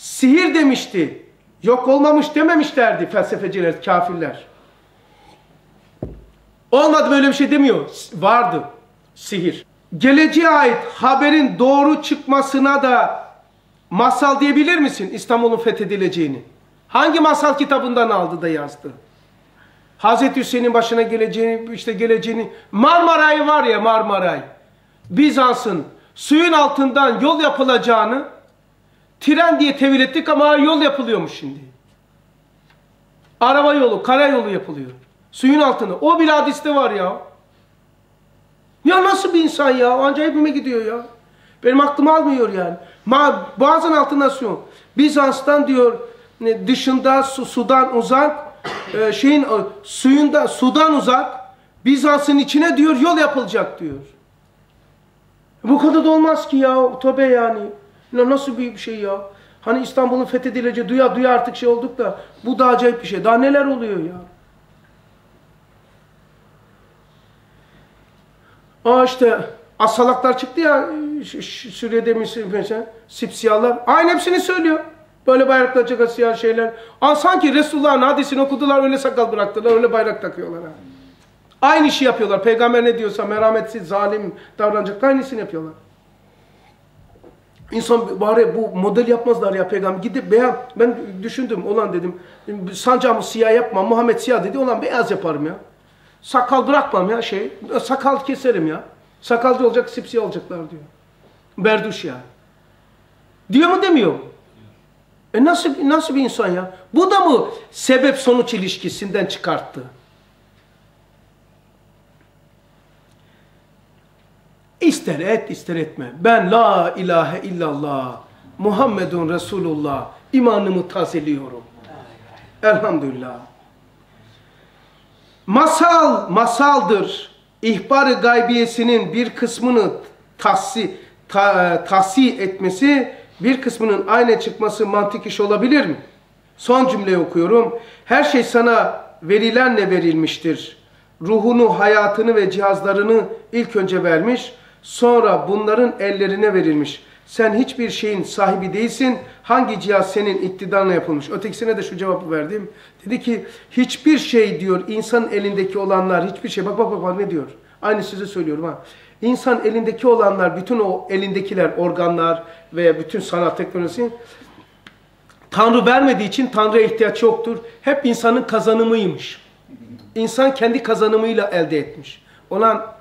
sihir demişti. Yok olmamış dememişlerdi felsefeciler, kafirler. Olmadı böyle bir şey demiyor. Vardı sihir. Geleceğe ait haberin doğru çıkmasına da masal diyebilir misin İstanbul'un fethedileceğini? Hangi masal kitabından aldı da yazdı? Hazreti Hüseyin'in başına geleceğini, işte geleceğini, Marmaray var ya Marmaray. Bizans'ın suyun altından yol yapılacağını tren diye tevil ettik ama yol yapılıyormuş şimdi. Araba yolu, karayolu yapılıyor. Suyun altında. O bile hadiste var ya. Ya nasıl bir insan ya? Acayipime gidiyor ya. Benim aklım almıyor yani. Ma Boğazın altı nasyon. Bizans'tan diyor dışında su, sudan uzak e, şeyin suyunda sudan uzak Bizans'ın içine diyor yol yapılacak diyor. Bu kadar da olmaz ki ya. Tabe yani. Ya nasıl bir şey ya? Hani İstanbul'un fethedileceği duya duya artık şey olduk da bu da acayip bir şey. Daha neler oluyor ya? Aa işte asalaklar çıktı ya Suriye'de mesela sipsiyahlar. Aynı hepsini söylüyor. Böyle bayraklar çıkan siyah şeyler. Aa, sanki Resulullah'ın hadisini okudular öyle sakal bıraktılar öyle bayrak takıyorlar. Ha. Aynı işi yapıyorlar. Peygamber ne diyorsa merhametsiz, zalim davranacak aynısını yapıyorlar. İnsan bari bu model yapmazlar ya peygamber. Gidip beyaz, ben düşündüm olan dedim. Sancağımı siyah yapma, Muhammed siyah dedi. Olan beyaz yaparım ya. Sakal bırakmam ya şey. Sakal keserim ya. Sakalcı olacak, sipsiyah olacaklar diyor. Berduş ya. Diyor mu demiyor? E nasıl, nasıl bir insan ya? Bu da mı sebep sonuç ilişkisinden çıkarttı? İster et ister etme. Ben la ilahe illallah Muhammedun Resulullah imanımı tazeliyorum. Elhamdülillah. Masal masaldır. İhbar-ı gaybiyesinin bir kısmını tahsi, ta, tahsi etmesi, bir kısmının aynı çıkması mantık iş olabilir mi? Son cümleyi okuyorum. Her şey sana verilenle verilmiştir. Ruhunu, hayatını ve cihazlarını ilk önce vermiş, sonra bunların ellerine verilmiş. Sen hiçbir şeyin sahibi değilsin. Hangi cihaz senin iktidarına yapılmış? Ötekisine de şu cevabı verdim. Dedi ki hiçbir şey diyor insan elindeki olanlar hiçbir şey. Bak bak bak, bak ne diyor? Aynı size söylüyorum ha. İnsan elindeki olanlar bütün o elindekiler organlar ve bütün sanat teknolojisi Tanrı vermediği için Tanrı'ya ihtiyaç yoktur. Hep insanın kazanımıymış. İnsan kendi kazanımıyla elde etmiş. Ona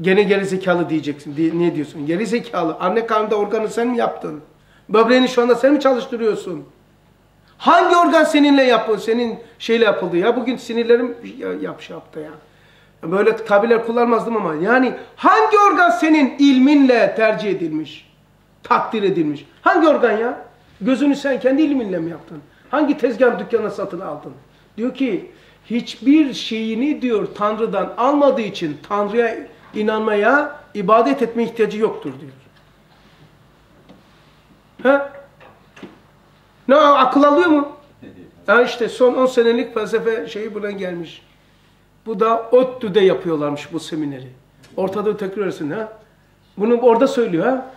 Gene geri zekalı diyeceksin. Niye diyorsun? Geri zekalı. Anne karnında organı sen mi yaptın? Böbreğini şu anda sen mi çalıştırıyorsun? Hangi organ seninle yapıldı? Senin şeyle yapıldı ya. Bugün sinirlerim yap şey yaptı ya. Böyle tabirler kullanmazdım ama yani hangi organ senin ilminle tercih edilmiş? Takdir edilmiş. Hangi organ ya? Gözünü sen kendi ilminle mi yaptın? Hangi tezgah dükkanına satın aldın? Diyor ki hiçbir şeyini diyor Tanrı'dan almadığı için Tanrı'ya inanmaya, ibadet etme ihtiyacı yoktur diyor. He? Ne akıl alıyor mu? Ha işte son 10 senelik felsefe şeyi buradan gelmiş. Bu da ODTÜ'de yapıyorlarmış bu semineri. Ortada tekrar arasında ha. Bunu orada söylüyor ha.